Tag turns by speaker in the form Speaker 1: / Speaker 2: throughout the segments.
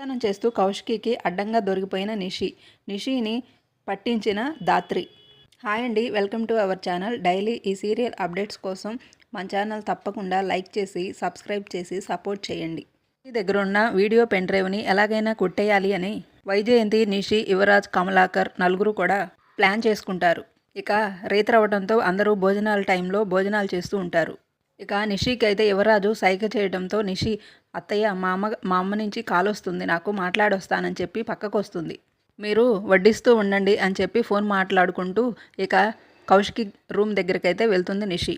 Speaker 1: తనం చేస్తూ కౌశికికి అడ్డంగా దొరికిపోయిన నిషి. నిషిని పట్టించిన దాత్రి. హాయ్ అండి welcome to our channel. Daily ఈ సీరియల్ అప్డేట్స్ కోసం మన ఛానల్ తప్పకుండా లైక్ చేసి సబ్స్క్రైబ్ చేసి సపోర్ట్ చేయండి. మీ దగ్గర ఉన్న వీడియో పెన్ డ్రైవ్ని ఎలాగైనా కొట్టేయాలి అని వైజయంతి నిషి యువరాజ్ కమలాకర్ నలుగురు కూడా ప్లాన్ చేసుకుంటారు. ఇక రేతరవడంతో అందరూ భోజనాల టైంలో భోజనాలు చేస్తూ ఉంటారు. ఇక నిషికి అయితే యువరాజు సైగ చేయడంతో నిషి అత్తయ్య మా అమ్మ మా అమ్మ నుంచి కాల్ వస్తుంది నాకు మాట్లాడొస్తానని చెప్పి పక్కకు వస్తుంది మీరు వడ్డిస్తూ ఉండండి అని చెప్పి ఫోన్ మాట్లాడుకుంటూ ఇక కౌశికి రూమ్ దగ్గరికి అయితే వెళ్తుంది నిషి.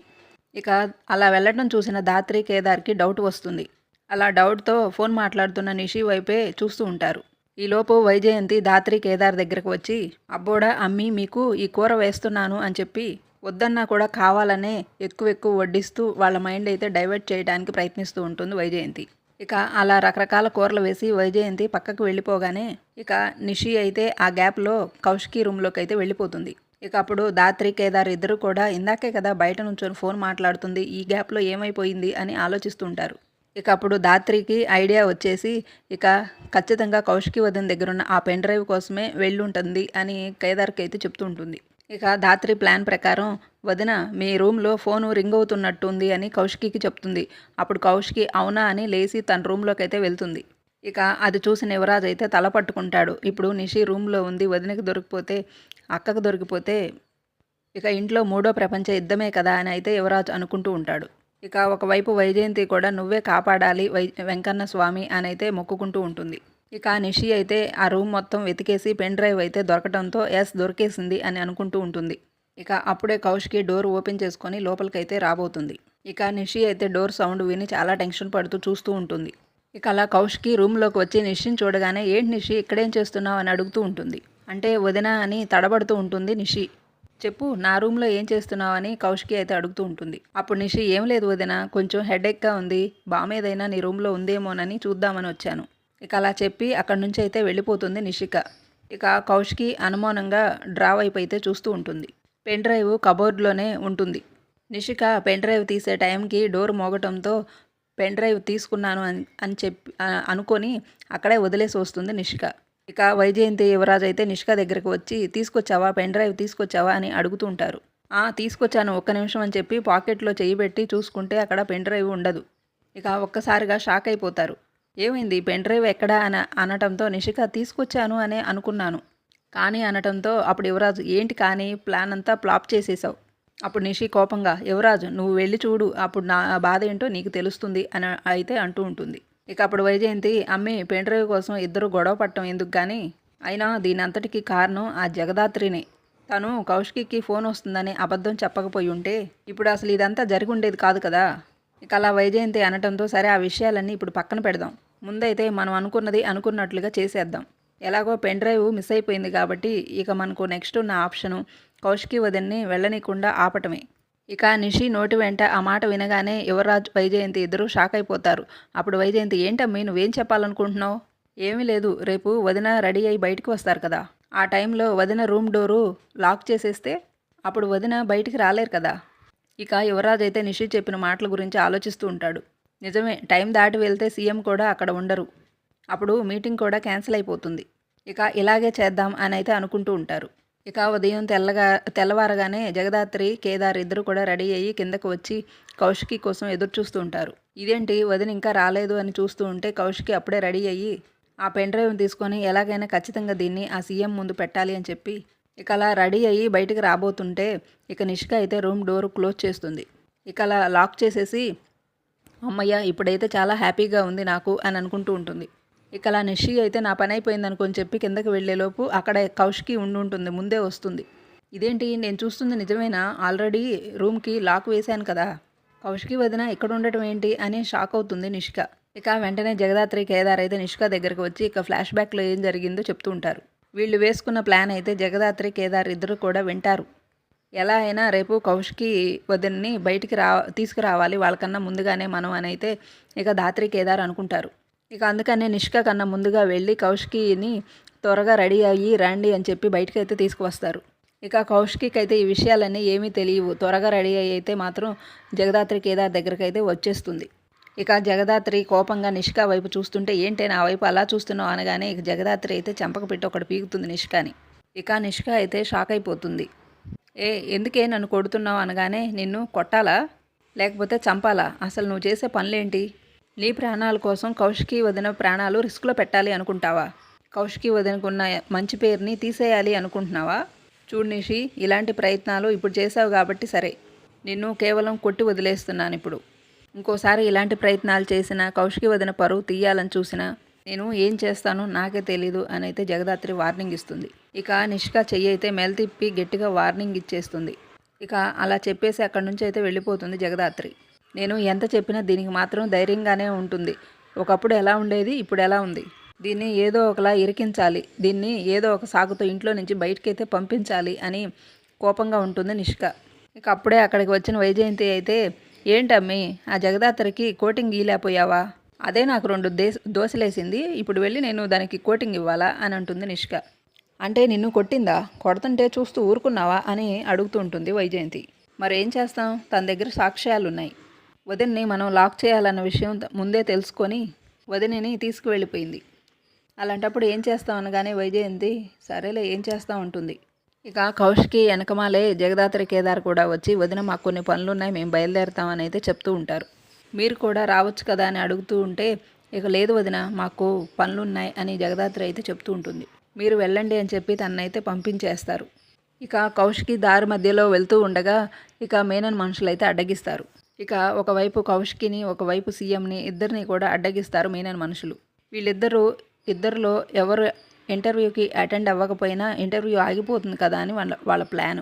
Speaker 1: ఇక అలా వెళ్ళడం చూసిన దాత్రి కేదార్కి డౌట్ వస్తుంది. అలా డౌట్తో ఫోన్ మాట్లాడుతున్న నిషి వైపే చూస్తూ ఉంటారు. ఈలోపు వైజయంతి దాత్రి కేదార్ దగ్గరకు వచ్చి అబ్బోడా అమ్మి మీకు ఈ కూర వేస్తున్నాను అని చెప్పి వద్దన్నా కూడా కావాలనే ఎక్కువ ఎక్కువ వడ్డిస్తూ వాళ్ళ మైండ్ అయితే డైవర్ట్ చేయడానికి ప్రయత్నిస్తూ ఉంటుంది వైజయంతి. ఇక అలా రకరకాల కూరలు వేసి వైజయంతి పక్కకు వెళ్ళిపోగానే ఇక నిషి అయితే ఆ గ్యాప్లో కౌశికి రూమ్లోకి అయితే వెళ్ళిపోతుంది. ఇక అప్పుడు దాత్రి కేదార్ ఇద్దరు కూడా ఇందాకే కదా బయట నుంచొని ఫోన్ మాట్లాడుతుంది ఈ గ్యాప్లో ఏమైపోయింది అని ఆలోచిస్తుంటారు. ఇక అప్పుడు దాత్రికి ఐడియా వచ్చేసి ఇక ఖచ్చితంగా కౌశికి వదిన దగ్గర ఉన్న ఆ పెన్ డ్రైవ్ కోసమే వెళ్ళుంటుంది అని కేదార్కి అయితే చెప్తూ ఉంటుంది. ఇక ధాత్రి ప్లాన్ ప్రకారం వదిన మీ రూమ్లో ఫోను రింగ్ అవుతున్నట్టుంది అని కౌశికి చెప్తుంది. అప్పుడు కౌశికి అవునా అని లేచి తన రూమ్లోకి అయితే వెళ్తుంది. ఇక అది చూసిన యువరాజ్ అయితే తల పట్టుకుంటాడు. ఇప్పుడు నిషి రూమ్లో ఉంది వదినకి దొరికిపోతే అక్కకు దొరికిపోతే ఇక ఇంట్లో మూడో ప్రపంచ యుద్ధమే కదా అని అయితే యువరాజ్ అనుకుంటూ ఉంటాడు. ఇక ఒకవైపు వైజయంతి కూడా నువ్వే కాపాడాలి వై వెంకన్న స్వామి అని అయితే మొక్కుకుంటూ ఉంటుంది. ఇక నిషి అయితే ఆ రూమ్ మొత్తం వెతికేసి పెన్ డ్రైవ్ అయితే దొరకడంతో ఎస్ దొరికేసింది అని అనుకుంటూ ఉంటుంది. ఇక అప్పుడే కౌష్కి డోర్ ఓపెన్ చేసుకొని లోపలికైతే రాబోతుంది. ఇక నిషి అయితే డోర్ సౌండ్ విని చాలా టెన్షన్ పడుతూ చూస్తూ ఉంటుంది. ఇక అలా కౌష్కి రూమ్లోకి వచ్చి నిషిని చూడగానే ఏంటి నిషి ఇక్కడేం చేస్తున్నావు? అని అడుగుతూ ఉంటుంది. అంటే వదిన అని తడబడుతూ ఉంటుంది నిషి. చెప్పు నా రూమ్లో ఏం చేస్తున్నావు? అని కౌష్కి అయితే అడుగుతూ ఉంటుంది. అప్పుడు నిషి ఏం లేదు వదిన కొంచెం హెడేక్గా ఉంది. బామేదైనా నీ రూమ్లో ఉందేమోనని చూద్దామని వచ్చాను. ఇక అలా చెప్పి అక్కడి నుంచి అయితే వెళ్ళిపోతుంది నిషిక. ఇక కౌష్కి అనుమానంగా డ్రావ్ అయిపోయితే చూస్తూ ఉంటుంది. పెన్ డ్రైవ్ కబోర్డ్లోనే ఉంటుంది. నిషిక పెన్ డ్రైవ్ తీసే టైంకి డోర్ మోగటంతో పెన్ డ్రైవ్ తీసుకున్నాను అని అని చెప్పి అనుకొని అక్కడే వదిలేసి వస్తుంది నిషిక. ఇక వైజయంతి యువరాజ్ అయితే నిష్క దగ్గరికి వచ్చి తీసుకొచ్చావా? పెన్ డ్రైవ్ తీసుకొచ్చావా? అని అడుగుతూ ఉంటారు. ఆ తీసుకొచ్చాను. ఒక్క నిమిషం అని చెప్పి పాకెట్లో చేయి పెట్టి చూసుకుంటే అక్కడ పెన్ డ్రైవ్ ఉండదు. ఇక ఒక్కసారిగా షాక్ అయిపోతారు. ఏమైంది? పెన్ డ్రైవ్ ఎక్కడా అని అనటంతో నిషిక తీసుకొచ్చాను అని అనుకున్నాను. కానీ అనటంతో అప్పుడు యువరాజు ఏంటి కానీ ప్లాన్ అంతా ప్లాప్ చేసేసావు. అప్పుడు నిషి కోపంగా యువరాజు నువ్వు వెళ్ళి చూడు. అప్పుడు నా బాధ ఏంటో నీకు తెలుస్తుంది అని అయితే అంటూ ఉంటుంది. ఇక అప్పుడు వైజయంతి అమ్మి పెన్ డ్రైవ్ కోసం ఇద్దరు గొడవ పట్టడం ఎందుకు కానీ అయినా దీని అంతటికి కారణం ఆ జగదాత్రినే. తను కౌశికి ఫోన్ వస్తుందని అబద్ధం చెప్పకపోయి ఉంటే ఇప్పుడు అసలు ఇదంతా జరిగి ఉండేది కాదు కదా. ఇక అలా వైజయంతి అనటంతో సరే ఆ విషయాలన్నీ ఇప్పుడు పక్కన పెడదాం. ముందైతే మనం అనుకున్నది అనుకున్నట్లుగా చేసేద్దాం. ఎలాగో పెన్ డ్రైవ్ మిస్ అయిపోయింది కాబట్టి ఇక మనకు నెక్స్ట్ ఉన్న ఆప్షను కౌశికి వదిన్ని వెళ్ళనీయకుండా ఆపటమే. ఇక నిషి నోటి వెంట ఆ మాట వినగానే యువరాజ్ వైజయంతి ఇద్దరు షాక్ అయిపోతారు. అప్పుడు వైజయంతి ఏంటమ్మీ నువ్వేం చెప్పాలనుకుంటున్నావు? ఏమీ లేదు. రేపు వదిన రెడీ అయి బయటికి వస్తారు కదా. ఆ టైంలో వదిన రూమ్ డోరు లాక్ చేసేస్తే అప్పుడు వదిన బయటికి రాలేరు కదా. ఇక యువరాజ్ అయితే నిషి చెప్పిన మాటల గురించి ఆలోచిస్తూ ఉంటాడు. నిజమే టైం దాటి వెళ్తే సీఎం కూడా అక్కడ ఉండరు. అప్పుడు మీటింగ్ కూడా క్యాన్సిల్ అయిపోతుంది. ఇక ఇలాగే చేద్దాం అని అయితే అనుకుంటూ ఉంటారు. ఇక ఉదయం తెల్లగా తెల్లవారగానే జగదాత్రి కేదార్ ఇద్దరు కూడా రెడీ అయ్యి కిందకు వచ్చి కౌశికి కోసం ఎదురు చూస్తూ ఉంటారు. ఇదేంటి? వదిన ఇంకా రాలేదు అని చూస్తూ ఉంటే కౌశికి అప్పుడే రెడీ అయ్యి ఆ పెన్ డ్రైవ్ తీసుకొని ఎలాగైనా ఖచ్చితంగా దీన్ని ఆ సీఎం ముందు పెట్టాలి అని చెప్పి ఇక అలా రెడీ అయ్యి బయటికి రాబోతుంటే ఇక నిష్క అయితే రూమ్ డోర్ క్లోజ్ చేస్తుంది. ఇక అలా లాక్ చేసేసి అమ్మయ్య ఇప్పుడైతే చాలా హ్యాపీగా ఉంది నాకు అని అనుకుంటూ ఉంటుంది. ఇక అలా నిషి అయితే నా పని అయిపోయింది అనుకొని చెప్పి కిందకి వెళ్ళేలోపు అక్కడ కౌష్కి ఉండి ఉంటుంది ముందే వస్తుంది. ఇదేంటి నేను చూస్తుంది నిజమేనా? ఆల్రెడీ రూమ్కి లాక్ వేశాను కదా. కౌష్కి వదిన ఇక్కడ ఉండటం ఏంటి అని షాక్ అవుతుంది నిష్క. ఇక వెంటనే జగదాత్రి కేదార్ అయితే నిష్క దగ్గరికి వచ్చి ఇక ఫ్లాష్ బ్యాక్లో ఏం జరిగిందో చెప్తూ ఉంటారు. వీళ్ళు వేసుకున్న ప్లాన్ అయితే జగదాత్రి కేదార్ ఇద్దరు కూడా వింటారు. ఎలా అయినా రేపు కౌష్కి వదిన్ని బయటికి రా తీసుకురావాలి. వాళ్ళకన్నా ముందుగానే మనం అని అయితే ఇక దాత్రి కేదార్ అనుకుంటారు. ఇక అందుకనే నిష్క కన్నా ముందుగా వెళ్ళి కౌష్కిని త్వరగా రెడీ అయ్యి రండి అని చెప్పి బయటికి అయితే తీసుకువస్తారు. ఇక కౌష్కికైతే అయితే ఈ విషయాలన్నీ ఏమీ తెలియవు. త్వరగా రెడీ అయ్యి అయితే మాత్రం జగదాత్రి కేదార్ దగ్గరికి అయితే వచ్చేస్తుంది. ఇక జగదాత్రి కోపంగా నిష్క వైపు చూస్తుంటే ఏంటి నా వైపు అలా చూస్తున్నావు? అనగానే ఇక జగదాత్రి అయితే చెంపక పెట్టి ఒకటి పీకుతుంది నిష్కాని. ఇక నిష్క అయితే షాక్ అయిపోతుంది. ఏ ఎందుకే నన్ను కొడుతున్నావు అనగానే నిన్ను కొట్టాలా? లేకపోతే చంపాలా? అసలు నువ్వు చేసే పనులేంటి? నీ ప్రాణాల కోసం కౌశికి వదిన ప్రాణాలు రిస్క్లో పెట్టాలి అనుకుంటావా? కౌశికి వదినకున్న మంచి పేరుని తీసేయాలి అనుకుంటున్నావా? చూడనిషి ఇలాంటి ప్రయత్నాలు ఇప్పుడు చేసావు కాబట్టి సరే. నిన్ను కేవలం కొట్టి వదిలేస్తున్నాను ఇప్పుడు. ఇంకోసారి ఇలాంటి ప్రయత్నాలు చేసినా కౌశికి వదిన పరువు తీయాలని చూసినా నేను ఏం చేస్తానో నాకే తెలీదు అని అయితే జగదాత్రి వార్నింగ్ ఇస్తుంది. ఇక నిష్క చెయ్యి అయితే మెల్ తిప్పి గట్టిగా వార్నింగ్ ఇచ్చేస్తుంది. ఇక అలా చెప్పేసి అక్కడి నుంచి అయితే వెళ్ళిపోతుంది జగదాత్రి. నేను ఎంత చెప్పినా దీనికి మాత్రం ధైర్యంగానే ఉంటుంది. ఒకప్పుడు ఎలా ఉండేది ఇప్పుడు ఎలా ఉంది? దీన్ని ఏదో ఒకలా ఇరికించాలి దీన్ని ఏదో ఒక సాగుతో ఇంట్లో నుంచి బయటకైతే పంపించాలి అని కోపంగా ఉంటుంది నిష్క. ఇక అప్పుడే అక్కడికి వచ్చిన వైజయంతి అయితే ఏంటమ్మి ఆ జగదాత్రికి కోటింగ్ గీలేకపోయావా అదే నాకు రెండు దేశ దోశలేసింది ఇప్పుడు వెళ్ళి నేను దానికి కోటింగ్ ఇవ్వాలా? అని అంటుంది నిష్క. అంటే నిన్ను కొట్టిందా? కొడుతుంటే చూస్తూ ఊరుకున్నావా? అని అడుగుతూ ఉంటుంది వైజయంతి. మరి ఏం చేస్తాం? తన దగ్గర సాక్ష్యాలు ఉన్నాయి వదిన్ని మనం లాక్ చేయాలన్న విషయం ముందే తెలుసుకొని వదినిని తీసుకువెళ్ళిపోయింది. అలాంటప్పుడు ఏం చేస్తాం అనగానే వైజయంతి సరేలే ఏం చేస్తాం? ఉంటుంది ఇక కౌష్కి వెనకమాలే జగదాత్రి కేదార్ కూడా వచ్చి వదిన మాకు కొన్ని పనులున్నాయి మేము బయలుదేరుతామని అయితే చెప్తూ ఉంటారు. మీరు కూడా రావచ్చు కదా అని అడుగుతూ ఉంటే ఇక లేదు వదిన మాకు పనులున్నాయి అని జగదాత్రి అయితే చెప్తూ ఉంటుంది. మీరు వెళ్ళండి అని చెప్పి తన్నైతే పంపించేస్తారు. ఇక కౌశికి దారి మధ్యలో వెళ్తూ ఉండగా ఇక మేనన్ మనుషులైతే అడ్డగిస్తారు. ఇక ఒకవైపు కౌశికిని ఒకవైపు సీఎంని ఇద్దరిని కూడా అడ్డగిస్తారు మేనన్ మనుషులు. వీళ్ళిద్దరూ ఇద్దరిలో ఎవరు ఇంటర్వ్యూకి అటెండ్ అవ్వకపోయినా ఇంటర్వ్యూ ఆగిపోతుంది కదా అని వాళ్ళ వాళ్ళ ప్లాన్.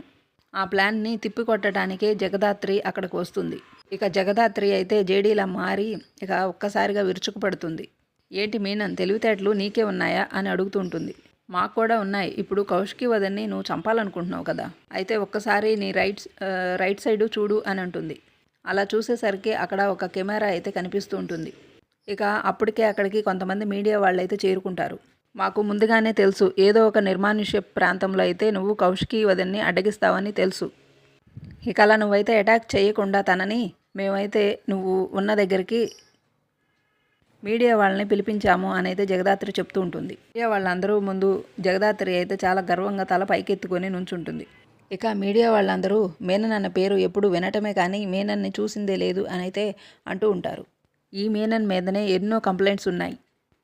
Speaker 1: ఆ ప్లాన్ని తిప్పికొట్టడానికే జగదాత్రి అక్కడికి వస్తుంది. ఇక జగదాత్రి అయితే జేడీలా మారి ఇక ఒక్కసారిగా విరుచుకుపడుతుంది. ఏంటి మీనన్ తెలివితేటలు నీకే ఉన్నాయా? అని అడుగుతుంటుంది మాకు కూడా ఉన్నాయి. ఇప్పుడు కౌశికి వదన్ని నువ్వు చంపాలనుకుంటున్నావు కదా. అయితే ఒక్కసారి నీ రైట్ రైట్ సైడు చూడు అని అంటుంది. అలా చూసేసరికి అక్కడ ఒక కెమెరా అయితే కనిపిస్తూ ఉంటుంది. ఇక అప్పటికే అక్కడికి కొంతమంది మీడియా వాళ్ళు అయితే చేరుకుంటారు. మాకు ముందుగానే తెలుసు ఏదో ఒక నిర్మానుష్య ప్రాంతంలో అయితే నువ్వు కౌశికి వదన్ని అడ్డగిస్తావని తెలుసు. ఇక అలా నువ్వైతే అటాక్ చేయకుండా తనని మేమైతే నువ్వు ఉన్న దగ్గరికి మీడియా వాళ్ళని పిలిపించాము అని అయితే జగదాత్రి చెప్తూ ఉంటుంది. మీడియా వాళ్ళందరూ ముందు జగదాత్రి అయితే చాలా గర్వంగా తల పైకెత్తుకొని నుంచుంటుంది. ఇక మీడియా వాళ్ళందరూ మేనన్ అన్న పేరు ఎప్పుడు వినటమే కానీ మేనన్ని చూసిందే లేదు అని అయితే అంటూ ఉంటారు. ఈ మేనన్ మీదనే ఎన్నో కంప్లైంట్స్ ఉన్నాయి.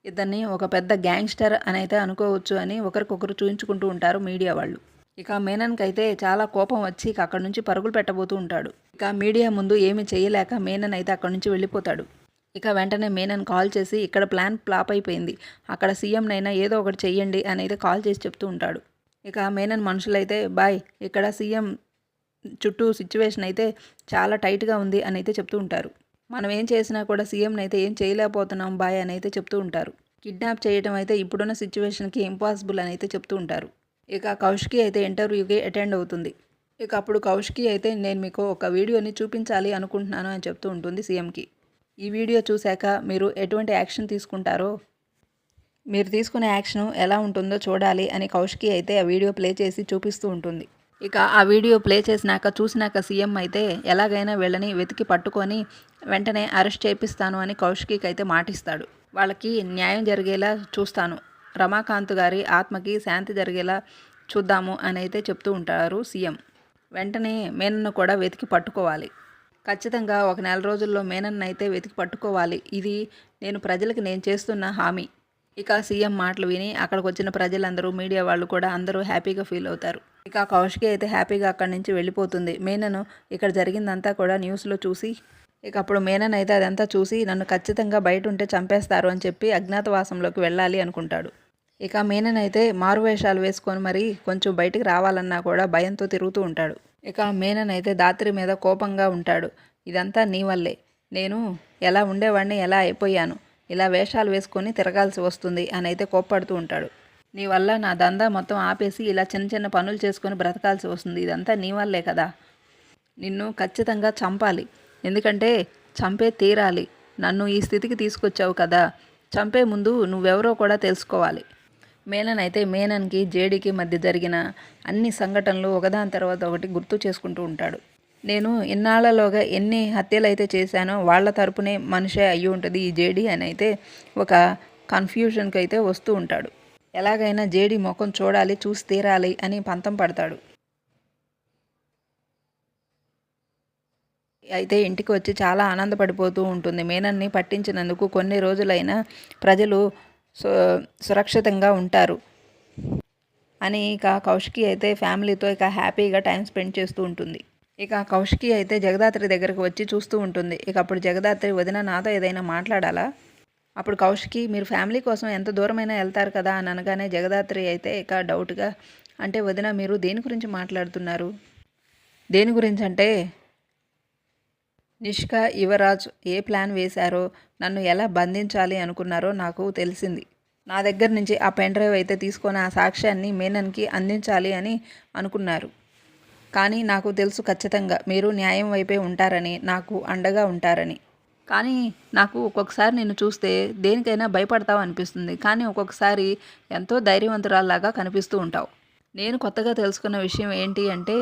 Speaker 1: ఇతన్ని ఒక పెద్ద గ్యాంగ్స్టర్ అని అయితే అనుకోవచ్చు అని ఒకరికొకరు చూయించుకుంటూ ఉంటారు మీడియా వాళ్ళు. ఇక మేనన్కి అయితే చాలా కోపం వచ్చి అక్కడి నుంచి పరుగులు పెట్టబోతూ ఉంటాడు. ఇక మీడియా ముందు ఏమి చేయలేక మేనన్ అయితే అక్కడి నుంచి వెళ్ళిపోతాడు. ఇక వెంటనే మేనన్ కాల్ చేసి ఇక్కడ ప్లాన్ ఫ్లాప్ అయిపోయింది. అక్కడ సీఎంనైనా ఏదో ఒకటి చెయ్యండి అని అయితే కాల్ చేసి చెప్తూ ఉంటాడు. ఇక మేనన్ మనుషులైతే బాయ్ ఇక్కడ సీఎం చుట్టూ సిచ్యువేషన్ అయితే చాలా టైట్గా ఉంది అని అయితే చెప్తూ ఉంటారు. మనం ఏం చేసినా కూడా సీఎంని అయితే ఏం చేయలేకపోతున్నాం బాయ్ అని అయితే చెప్తూ ఉంటారు. కిడ్నాప్ చేయడం అయితే ఇప్పుడున్న సిచ్యువేషన్కి ఇంపాసిబుల్ అని అయితే చెప్తూ ఉంటారు. ఇక కౌష్కి అయితే ఇంటర్వ్యూకి అటెండ్ అవుతుంది. ఇక అప్పుడు కౌష్కి అయితే నేను మీకు ఒక వీడియోని చూపించాలి అనుకుంటున్నాను అని చెప్తూ ఉంటుంది సీఎంకి. ఈ వీడియో చూశాక మీరు ఎటువంటి యాక్షన్ తీసుకుంటారో మీరు తీసుకునే యాక్షన్ ఎలా ఉంటుందో చూడాలి అని కౌశికి అయితే ఆ వీడియో ప్లే చేసి చూపిస్తూ ఉంటుంది. ఇక ఆ వీడియో ప్లే చేసినాక చూసినాక సీఎం అయితే ఎలాగైనా వీళ్ళని వెతికి పట్టుకొని వెంటనే అరెస్ట్ చేపిస్తాను అని కౌశికి అయితే మాటిస్తాడు. వాళ్ళకి న్యాయం జరిగేలా చూస్తాను. రమాకాంత్ గారి ఆత్మకి శాంతి జరిగేలా చూద్దాము అని అయితే చెప్తూ ఉంటారు సీఎం. వెంటనే మేనన్ను కూడా వెతికి పట్టుకోవాలి. ఖచ్చితంగా ఒక నెల రోజుల్లో మేనన్ అయితే వెతికి పట్టుకోవాలి. ఇది నేను ప్రజలకు నేను చేస్తున్న హామీ. ఇక సీఎం మాటలు విని అక్కడికి వచ్చిన ప్రజలందరూ మీడియా వాళ్ళు కూడా అందరూ హ్యాపీగా ఫీల్ అవుతారు. ఇక కౌశికి అయితే హ్యాపీగా అక్కడి నుంచి వెళ్ళిపోతుంది. మేనను ఇక్కడ జరిగిందంతా కూడా న్యూస్లో చూసి ఇక అప్పుడు మేనన్ అయితే అదంతా చూసి నన్ను ఖచ్చితంగా బయట ఉంటే చంపేస్తారు అని చెప్పి అజ్ఞాతవాసంలోకి వెళ్ళాలి అనుకుంటాడు. ఇక మేనన్ అయితే మారువేషాలు వేసుకొని మరి కొంచెం బయటికి రావాలన్నా కూడా భయంతో తిరుగుతూ ఉంటాడు. ఇక మేనన్ అయితే దాత్రి మీద కోపంగా ఉంటాడు. ఇదంతా నీ వల్లే. నేను ఎలా ఉండేవాడిని ఎలా అయిపోయాను? ఇలా వేషాలు వేసుకొని తిరగాల్సి వస్తుంది అని అయితే కోప్పడుతూ ఉంటాడు. నీ వల్ల నా దందా మొత్తం ఆపేసి ఇలా చిన్న చిన్న పనులు చేసుకొని బ్రతకాల్సి వస్తుంది. ఇదంతా నీ వల్లే కదా. నిన్ను ఖచ్చితంగా చంపాలి. ఎందుకంటే చంపే తీరాలి. నన్ను ఈ స్థితికి తీసుకొచ్చావు కదా. చంపే ముందు నువ్వెవరో కూడా తెలుసుకోవాలి. మేనన్ అయితే మేనన్కి జేడీకి మధ్య జరిగిన అన్ని సంఘటనలు ఒకదాని తర్వాత ఒకటి గుర్తు చేసుకుంటూ ఉంటాడు. నేను ఇన్నాళ్ళలోగా ఎన్ని హత్యలు అయితే చేశానో వాళ్ళ తరపునే మనిషే అయ్యి ఉంటుంది ఈ జేడీ అని అయితే ఒక కన్ఫ్యూషన్కి అయితే వస్తూ ఉంటాడు. ఎలాగైనా జేడీ ముఖం చూడాలి చూసి తీరాలి అని పంతం పడతాడు. అయితే ఇంటికి వచ్చి చాలా ఆనందపడిపోతూ ఉంటుంది. మేనన్ని పట్టించినందుకు కొన్ని రోజులైనా ప్రజలు సురక్షితంగా ఉంటారు. అని ఇక కౌశికి అయితే ఫ్యామిలీతో ఇక హ్యాపీగా టైం స్పెండ్ చేస్తూ ఉంటుంది. ఇక కౌశికి అయితే జగదాత్రి దగ్గరకు వచ్చి చూస్తూ ఉంటుంది. ఇక అప్పుడు జగదాత్రి వదిన నాతో ఏదైనా మాట్లాడాలా? అప్పుడు కౌశికి మీరు ఫ్యామిలీ కోసం ఎంత దూరమైనా వెళ్తారు కదా అని అనగానే జగదాత్రి అయితే ఇక డౌట్గా అంటే వదిన మీరు దేని గురించి మాట్లాడుతున్నారు? దేని గురించి అంటే నిష్క యువరాజ్ ఏ ప్లాన్ వేశారో నన్ను ఎలా బంధించాలి అనుకున్నారో నాకు తెలిసింది. నా దగ్గర నుంచి ఆ పెన్ డ్రైవ్ అయితే తీసుకొని ఆ సాక్ష్యాన్ని మేనన్కి అందించాలి అని అనుకున్నారు. కానీ నాకు తెలుసు ఖచ్చితంగా మీరు న్యాయం వైపే ఉంటారని నాకు అండగా ఉంటారని. కానీ నాకు ఒక్కొక్కసారి నిన్ను చూస్తే దేనికైనా భయపడతావు అనిపిస్తుంది. కానీ ఒక్కొక్కసారి ఎంతో ధైర్యవంతురాల్లాగా కనిపిస్తూ ఉంటావు. నేను కొత్తగా తెలుసుకున్న విషయం ఏంటి అంటే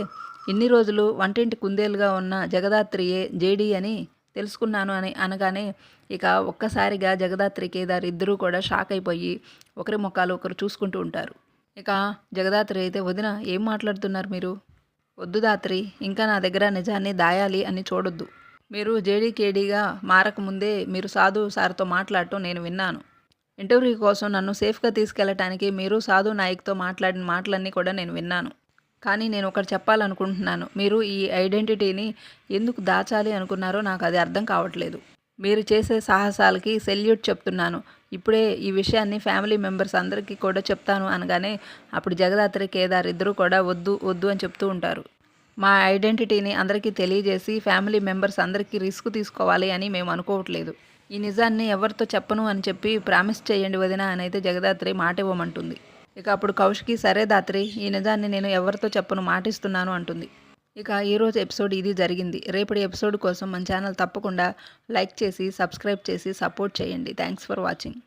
Speaker 1: ఇన్ని రోజులు వంటింటి కుందేలుగా ఉన్న జగదాత్రియే జేడీ అని తెలుసుకున్నాను అని అనగానే ఇక ఒక్కసారిగా జగదాత్రి కేదార్ ఇద్దరూ కూడా షాక్ అయిపోయి ఒకరి ముఖాలు ఒకరు చూసుకుంటూ ఉంటారు. ఇక జగదాత్రి అయితే వదిన ఏం మాట్లాడుతున్నారు మీరు? వద్దు దాత్రి ఇంకా నా దగ్గర నిజాన్ని దాయాలి అని చూడొద్దు. మీరు జేడీకేడీగా మారకముందే మీరు సాధు సార్తో మాట్లాడటం నేను విన్నాను. ఇంటర్వ్యూ కోసం నన్ను సేఫ్గా తీసుకెళ్ళటానికి మీరు సాధు నాయక్తో మాట్లాడిన మాటలన్నీ కూడా నేను విన్నాను. కానీ నేను ఒకటి చెప్పాలనుకుంటున్నాను. మీరు ఈ ఐడెంటిటీని ఎందుకు దాచాలి అనుకున్నారో నాకు అది అర్థం కావట్లేదు. మీరు చేసే సాహసాలకి సెల్యూట్ చెప్తున్నాను. ఇప్పుడే ఈ విషయాన్ని ఫ్యామిలీ మెంబర్స్ అందరికీ కూడా చెప్తాను అనగానే అప్పుడు జగదాత్రి కేదార్ ఇద్దరూ కూడా వద్దు వద్దు అని చెప్తూ ఉంటారు. మా ఐడెంటిటీని అందరికీ తెలియజేసి ఫ్యామిలీ మెంబర్స్ అందరికీ రిస్క్ తీసుకోవాలి అని మేము అనుకోవట్లేదు. ఈ నిజాన్ని ఎవరితో చెప్పను అని చెప్పి ప్రామిస్ చేయండి వదిన అని అయితే జగదాత్రి మాట ఇవ్వమంటుంది. ఇక అప్పుడు కౌశికి సరే దాత్రి ఈ నిజాన్ని నేను ఎవరితో చెప్పను మాటిస్తున్నాను అంటుంది. ఇక ఈరోజు ఎపిసోడ్ ఇది జరిగింది. రేపటి ఎపిసోడ్ కోసం మన ఛానల్ తప్పకుండా లైక్ చేసి సబ్స్క్రైబ్ చేసి సపోర్ట్ చేయండి. Thanks for watching.